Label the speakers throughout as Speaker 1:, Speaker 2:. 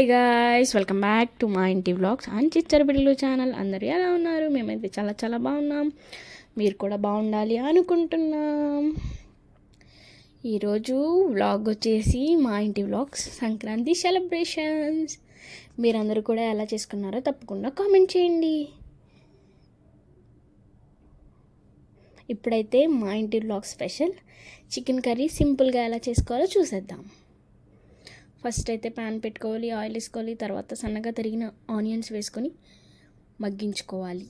Speaker 1: Hi guys welcome back to మా ఇంటి vlogs and చిచ్చర బిడ్డలు ఛానల్ అందరూ ఎలా ఉన్నారు? మేమైతే చాలా చాలా బాగున్నాం. మీరు కూడా బాగుండాలి అనుకుంటున్నాం. ఈరోజు వ్లాగ్ వచ్చేసి మా ఇంటి వ్లాగ్స్ సంక్రాంతి సెలబ్రేషన్స్ మీరందరూ కూడా ఎలా చేసుకున్నారో తప్పకుండా కామెంట్ చేయండి. ఇప్పుడైతే మా ఇంటి వ్లాగ్ స్పెషల్ చికెన్ కర్రీ సింపుల్గా ఎలా చేసుకోవాలో చూసేద్దాం. ఫస్ట్ అయితే ప్యాన్ పెట్టుకోవాలి ఆయిల్ వేసుకోవాలి తర్వాత సన్నగా తరిగిన ఆనియన్స్ వేసుకొని మగ్గించుకోవాలి.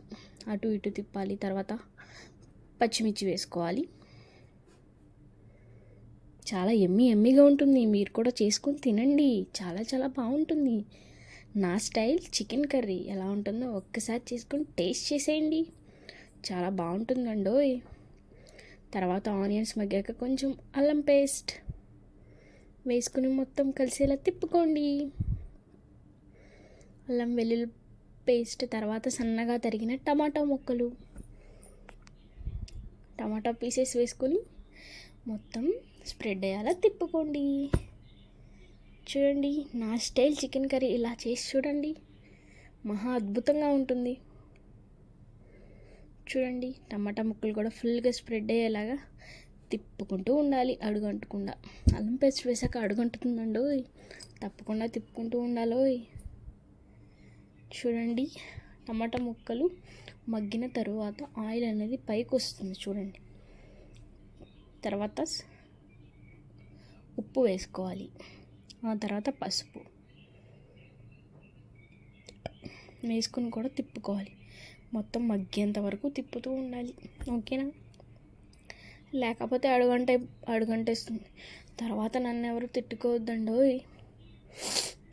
Speaker 1: అటు ఇటు తిప్పాలి తర్వాత పచ్చిమిర్చి వేసుకోవాలి. చాలా ఎమ్మి ఎమ్మిగా ఉంటుంది మీరు కూడా చేసుకొని తినండి. చాలా చాలా బాగుంటుంది. నా స్టైల్ చికెన్ కర్రీ ఎలా ఉంటుందో ఒక్కసారి చేసుకొని టేస్ట్ చేసేయండి. చాలా బాగుంటుందండోయ్. తర్వాత ఆనియన్స్ మగ్గాక కొంచెం అల్లం పేస్ట్. వేసుకుని మొత్తం కలిసేలా తిప్పుకోండి. అల్లం వెల్లుల్లి పేస్ట్ తర్వాత సన్నగా తరిగిన టమాటా ముక్కలు. టమాటా పీసెస్ వేసుకొని మొత్తం స్ప్రెడ్ అయ్యేలా తిప్పుకోండి. చూడండి నా స్టైల్ చికెన్ కర్రీ ఇలా చేసి చూడండి. మహా అద్భుతంగా ఉంటుంది. చూడండి టమాటా ముక్కలు కూడా ఫుల్గా స్ప్రెడ్ అయ్యేలాగా తిప్పుకుంటూ ఉండాలి అడుగంటకుండా. అల్లం పేస్ట్ వేసాక అడుగంటుతుందండో తప్పకుండా తిప్పుకుంటూ ఉండాలో చూడండి టమాటా ముక్కలు మగ్గిన తరువాత ఆయిల్ అనేది పైకి వస్తుంది చూడండి. తర్వాత ఉప్పు వేసుకోవాలి. ఆ తర్వాత పసుపు. వేసుకుని కూడా తిప్పుకోవాలి. మొత్తం మగ్గేంత వరకు తిప్పుతూ ఉండాలి. ఓకేనా? లేకపోతే అడుగంట అడుగంటేస్తుంది. తర్వాత నన్ను ఎవరు తిట్టుకోవద్దండోయ్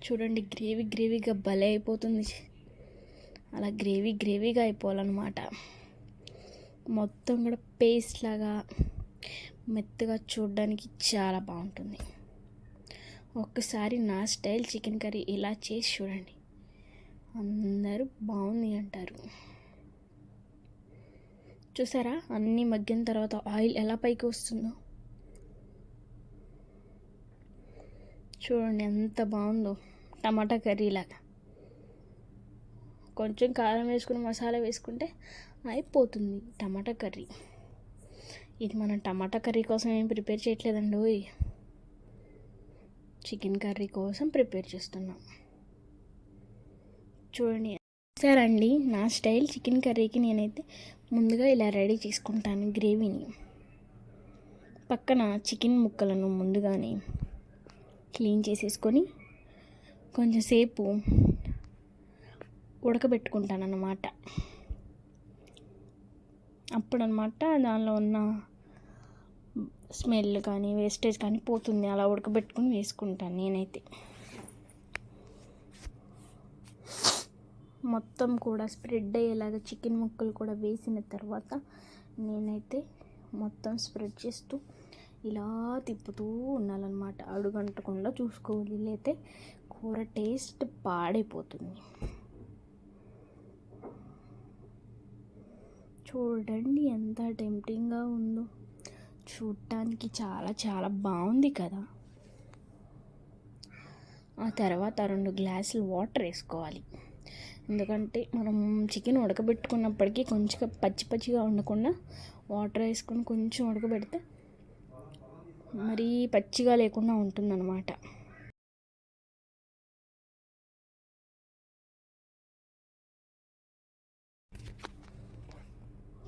Speaker 1: చూడండి గ్రేవీ గ్రేవీగా భలే అయిపోతుంది. అలా గ్రేవీ గ్రేవీగా అయిపోవాలన్నమాట. మొత్తం కూడా పేస్ట్ లాగా మెత్తగా చూడడానికి చాలా బాగుంటుంది. ఒక్కసారి నా స్టైల్ చికెన్ కర్రీ ఇలా చేసి చూడండి. అందరూ బాగుంది అంటారు. చూసారా? అన్నీ మగ్గిన తర్వాత ఆయిల్ ఎలా పైకి వస్తుందో. చూడండి ఎంత బాగుందో. టమాటా కర్రీ లాగా కొంచెం కారం వేసుకుని మసాలా వేసుకుంటే అయిపోతుంది టమాటా కర్రీ. ఇది మనం టమాటా కర్రీ కోసం ఏం ప్రిపేర్ చేయట్లేదండి ఓయ్. చికెన్ కర్రీ కోసం ప్రిపేర్ చేస్తున్నాం. చూడండి సరే అండి నా స్టైల్ చికెన్ కర్రీకి నేనైతే ముందుగా ఇలా రెడీ చేసుకుంటాను గ్రేవీని. పక్కన చికెన్ ముక్కలను ముందుగానే క్లీన్ చేసేసుకొని కొంచెంసేపు ఉడకబెట్టుకుంటాను అన్నమాట అప్పుడనమాట దానిలో ఉన్న స్మెల్ కానీ వేస్టేజ్ కానీ పోతుంది. అలా ఉడకబెట్టుకుని వేసుకుంటాను నేనైతే. మొత్తం కూడా స్ప్రెడ్ అయ్యేలాగా చికెన్ ముక్కలు కూడా వేసిన తర్వాత నేనైతే మొత్తం స్ప్రెడ్ చేస్తూ ఇలా తిప్పుతూ ఉండాలన్నమాట. అడుగంటకుండా చూసుకోవాలి. లేతే కూర టేస్ట్ పాడైపోతుంది. చూడండి ఎంత టెంప్టింగ్గా ఉందో. చూడటానికి చాలా చాలా బాగుంది కదా. ఆ తర్వాత రెండు గ్లాసులు వాటర్ వేసుకోవాలి. ఎందుకంటే మనం చికెన్ ఉడకబెట్టుకున్నప్పటికీ కొంచెం పచ్చి పచ్చిగా ఉండకుండా వాటర్ వేసుకొని కొంచెం ఉడకబెడితే మరీ పచ్చిగా లేకుండా ఉంటుందన్నమాట.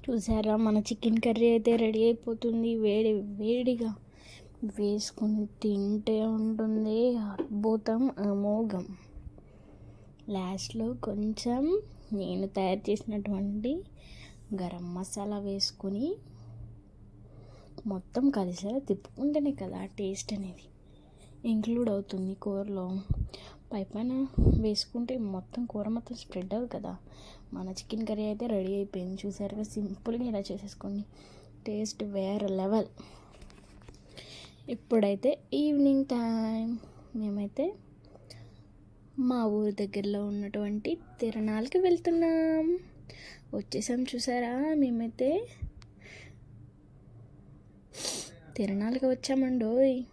Speaker 1: చూసారా మన చికెన్ కర్రీ అయితే రెడీ అయిపోతుంది. వేడి వేడిగా వేసుకొని తింటే ఉంటుంది. అద్భుతం అమోఘం. లాస్ట్లో కొంచెం నేను తయారు చేసినటువంటి గరం మసాలా వేసుకొని మొత్తం కలిసేలా తిప్పుకుంటేనే కదా టేస్ట్ అనేది. ఇంక్లూడ్ అవుతుంది కూరలో. పై పైన వేసుకుంటే మొత్తం కూర మొత్తం స్ప్రెడ్ అవ్వదు కదా. మన చికెన్ కర్రీ అయితే రెడీ అయిపోయింది. చూసారుగా సింపుల్గా ఇలా చేసేసుకోండి. టేస్ట్ వేరే లెవెల్. ఇప్పుడైతే ఈవినింగ్ టైం. మేమైతే మా ఊరి దగ్గరలో ఉన్నటువంటి తిరణాలకి వెళ్తున్నాం. వచ్చేసాం చూసారా మేమైతే? తిరణాలకి వచ్చామండోయ్.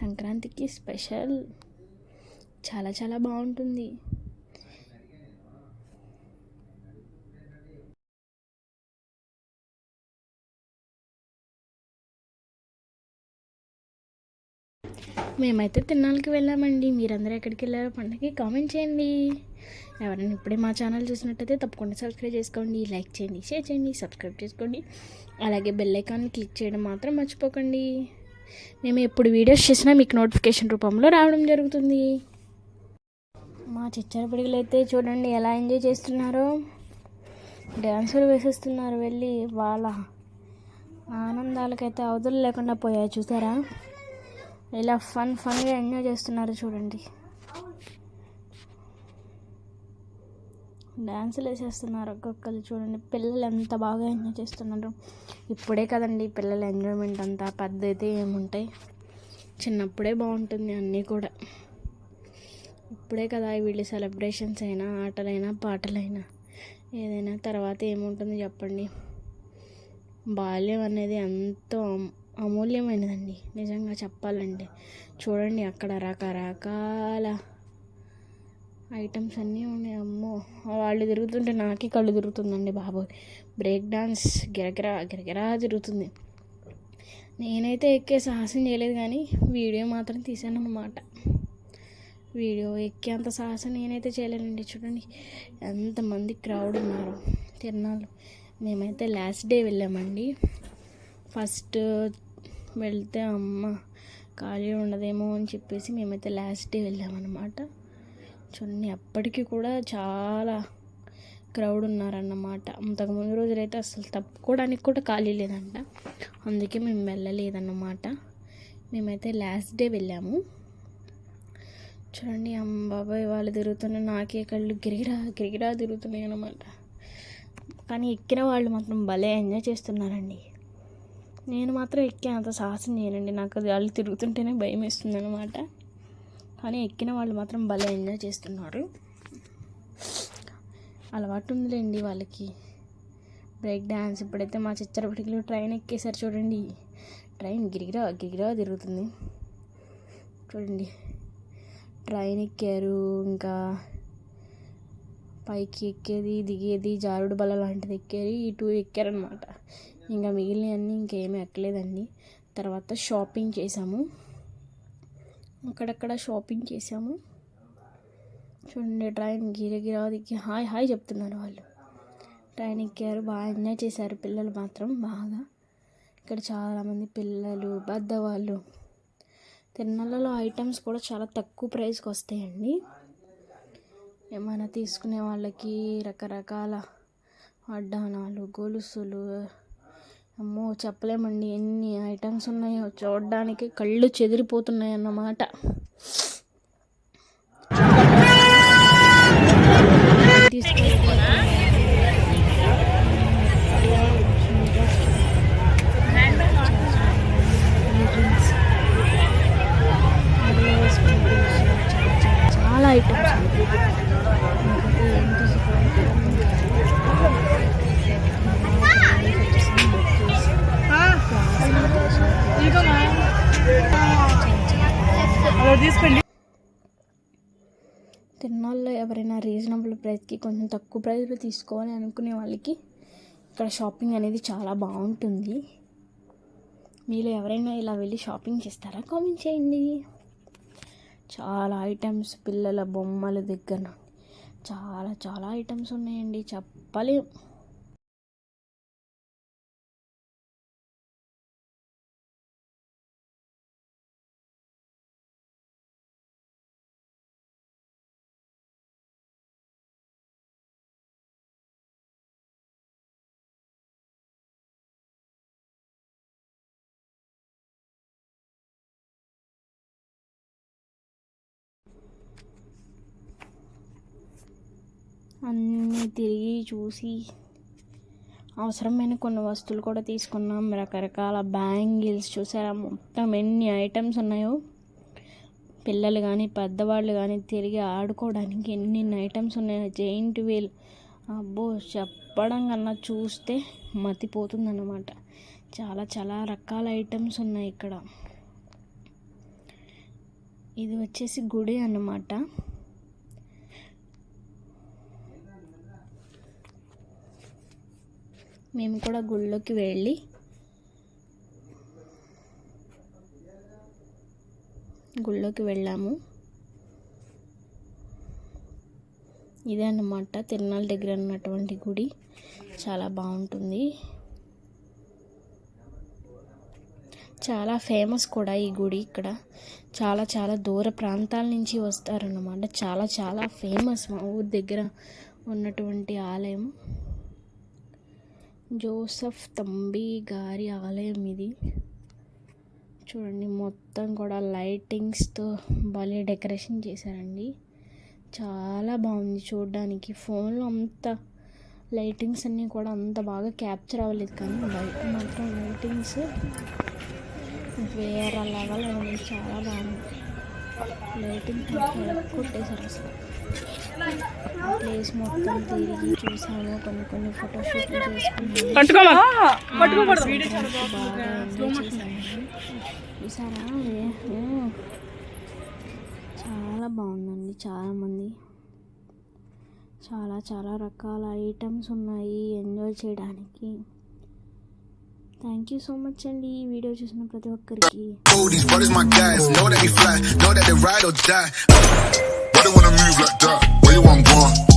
Speaker 1: సంక్రాంతికి స్పెషల్. చాలా చాలా బాగుంటుంది. మేమైతే తిన్నాళ్ళకి వెళ్ళామండి. మీరందరూ ఎక్కడికి వెళ్ళారో పండగకి కామెంట్ చేయండి. ఎవరైనా ఇప్పుడే మా ఛానల్ చూసినట్టయితే తప్పకుండా సబ్స్క్రైబ్ చేసుకోండి లైక్ చేయండి షేర్ చేయండి సబ్స్క్రైబ్ చేసుకోండి. అలాగే బెల్ ఐకాన్ క్లిక్ చేయడం మాత్రం మర్చిపోకండి. మేము ఎప్పుడు వీడియోస్ చేసినా మీకు నోటిఫికేషన్ రూపంలో రావడం జరుగుతుంది. మా చిచ్చర పిడుగులు అయితే చూడండి ఎలా ఎంజాయ్ చేస్తున్నారో. డ్యాన్సులు వేసేస్తున్నారు వెళ్ళి. వాళ్ళ ఆనందాలకైతే అవధులు లేకుండా పోయాయి చూసారా? ఇలా ఫన్ ఫన్గా ఎంజాయ్ చేస్తున్నారు చూడండి. డ్యాన్సులు వేసేస్తున్నారు ఒక్కొక్కరు చూడండి. పిల్లలు ఎంత బాగా ఎంజాయ్ చేస్తున్నారు. ఇప్పుడే కదండి పిల్లల ఎంజాయ్మెంట్ అంతా పెద్ద అయితే ఏముంటాయి. చిన్నప్పుడే బాగుంటుంది అన్నీ కూడా. ఇప్పుడే కదా వీళ్ళు సెలబ్రేషన్స్ అయినా ఆటలైనా పాటలైనా. ఏదైనా తర్వాత ఏముంటుంది చెప్పండి. బాల్యం అనేది ఎంతో అమూల్యమైనదండి. నిజంగా చెప్పాలంటే. చూడండి అక్కడ రకరకాల ఐటమ్స్ అన్నీ ఉన్నాయి. అమ్మో! వాళ్ళు తిరుగుతుంటే నాకే కళ్ళు తిరుగుతుందండి బాబోయ్. బ్రేక్ డాన్స్ గిరగిరా గిరగిరా తిరుగుతుంది నేనైతే ఎక్కే సాహసం చేయలేదు కానీ వీడియో మాత్రం తీసాను అన్నమాట వీడియో ఎక్కేంత సాహసం నేనైతే చేయలేనండి. చూడండి ఎంతమంది క్రౌడ్ ఉన్నారు. తిరణాలు. మేమైతే లాస్ట్ డే వెళ్ళామండి. ఫస్ట్ వెళ్తే అమ్మ ఖాళీ ఉండదేమో అని చెప్పేసి మేమైతే లాస్ట్ డే వెళ్ళామన్నమాట. చూడండి అప్పటికి కూడా చాలా క్రౌడ్ ఉన్నారన్నమాట. అంతకుముందు రోజులైతే అసలు తప్పుకోవడానికి కూడా ఖాళీ లేదంట. అందుకే మేము వెళ్ళలేదన్నమాట. మేమైతే లాస్ట్ డే వెళ్ళాము. చూడండి అమ్మ బాబాయ్ వాళ్ళు తిరుగుతున్న నాకే కళ్ళు గిరిగిరా గిరిగిరా తిరుగుతున్నాయి అన్నమాట. కానీ ఎక్కిన వాళ్ళు మాత్రం భలే ఎంజాయ్ చేస్తున్నారండి. నేను మాత్రం ఎక్కే అంత సాహసం చేయనండి. నాకు అది వాళ్ళు తిరుగుతుంటేనే భయం వేస్తుంది అనమాట కానీ ఎక్కిన వాళ్ళు మాత్రం భలే ఎంజాయ్ చేస్తున్నారు. అలవాటు ఉందిలేండి వాళ్ళకి. బ్రేక్ డ్యాన్స్ ఇప్పుడైతే మా చిచ్చరపటిలో ట్రైన్ ఎక్కేసారు చూడండి. ట్రైన్ గిరిగిరా గిరిగిరా తిరుగుతుంది. చూడండి. ట్రైన్ ఎక్కారు ఇంకా పైకి ఎక్కేది దిగేది జారుడు బల్ల లాంటిది ఎక్కేది ఇటు ఎక్కారనమాట ఇంకా మిగిలినవన్నీ ఇంకేమీ ఎక్కలేదండి. తర్వాత షాపింగ్ చేసాము అక్కడక్కడ షాపింగ్ చేసాము చూడండి ట్రైన్ గిరగిరా దిగి హాయ్ హాయ్ చెప్తున్నారు వాళ్ళు. ట్రైన్ ఎక్కారు బాగా ఎంజాయ్ చేశారు పిల్లలు మాత్రం బాగా. ఇక్కడ చాలామంది పిల్లలు పెద్దవాళ్ళు. తిరునల్లలో ఐటమ్స్ కూడా చాలా తక్కువ ప్రైస్కి వస్తాయండి. ఏమైనా తీసుకునే వాళ్ళకి రకరకాల అడ్డానాలు గొలుసులు. అమ్మో చెప్పలేమండి. ఎన్ని ఐటమ్స్ ఉన్నాయో చూడడానికి కళ్ళు చెదిరిపోతున్నాయి అన్నమాట చాలా
Speaker 2: తీసుకోండి.
Speaker 1: తిరునాళ్ళలో ఎవరైనా రీజనబుల్ ప్రైస్కి కొంచెం తక్కువ ప్రైస్లో తీసుకోవాలి అనుకునే వాళ్ళకి ఇక్కడ షాపింగ్ అనేది చాలా బాగుంటుంది. మీలో ఎవరైనా ఇలా వెళ్ళి షాపింగ్ చేస్తారా? కామెంట్ చేయండి. చాలా ఐటమ్స్ పిల్లల బొమ్మల దగ్గర నుండి చాలా చాలా ఐటమ్స్ ఉన్నాయండి. చెప్పలేం. అన్నీ తిరిగి చూసి అవసరమైన కొన్ని వస్తువులు కూడా తీసుకున్నాం. రకరకాల బ్యాంగిల్స్ చూసారా? మొత్తం ఎన్ని ఐటమ్స్ ఉన్నాయో? పిల్లలు కానీ పెద్దవాళ్ళు కానీ తిరిగి ఆడుకోవడానికి ఎన్ని ఐటమ్స్ ఉన్నాయో? Giant wheel. అబ్బో చెప్పడం కన్నా చూస్తే మతిపోతుందన్నమాట. చాలా చాలా రకాల ఐటమ్స్ ఉన్నాయి ఇక్కడ. ఇది వచ్చేసి గుడి అన్నమాట. మేము కూడా గుళ్ళోకి వెళ్ళి గుళ్ళోకి వెళ్ళాము. ఇదే అన్నమాట తిరునాళ్ళ దగ్గర ఉన్నటువంటి గుడి. చాలా బాగుంటుంది. చాలా ఫేమస్ కూడా ఈ గుడి ఇక్కడ. చాలా చాలా దూర ప్రాంతాల నుంచి వస్తారన్నమాట. చాలా చాలా ఫేమస్ మా ఊరి దగ్గర ఉన్నటువంటి ఆలయం. జోసఫ్ తంబి గారి ఆలయం ఇది. చూడండి మొత్తం కూడా లైటింగ్స్తో భలే డెకరేషన్ చేశారండి. చాలా బాగుంది చూడడానికి. ఫోన్లో అంత లైటింగ్స్ అన్నీ కూడా అంత బాగా క్యాప్చర్ అవ్వలేదు కానీ బయట మాత్రం లైటింగ్స్ వేరే లెవెల్ ఉంది చాలా బాగుంది. లైటింగ్ కొట్టేశారు అసలు. ప్లేస్ మొత్తం తిరిగి చూసాము. కొన్ని కొన్ని ఫోటోషూట్లు చేసుకున్నాము. బాగా ఎంజాయ్ చేశాము చూసారా. చాలా బాగుందండి. చాలామంది చాలా చాలా రకాల ఐటమ్స్ ఉన్నాయి ఎంజాయ్ చేయడానికి. థ్యాంక్ యూ సో మచ్ అండి ఈ వీడియో చూసిన ప్రతి ఒక్కరికి.
Speaker 2: don't wanna move like that. Where you want going?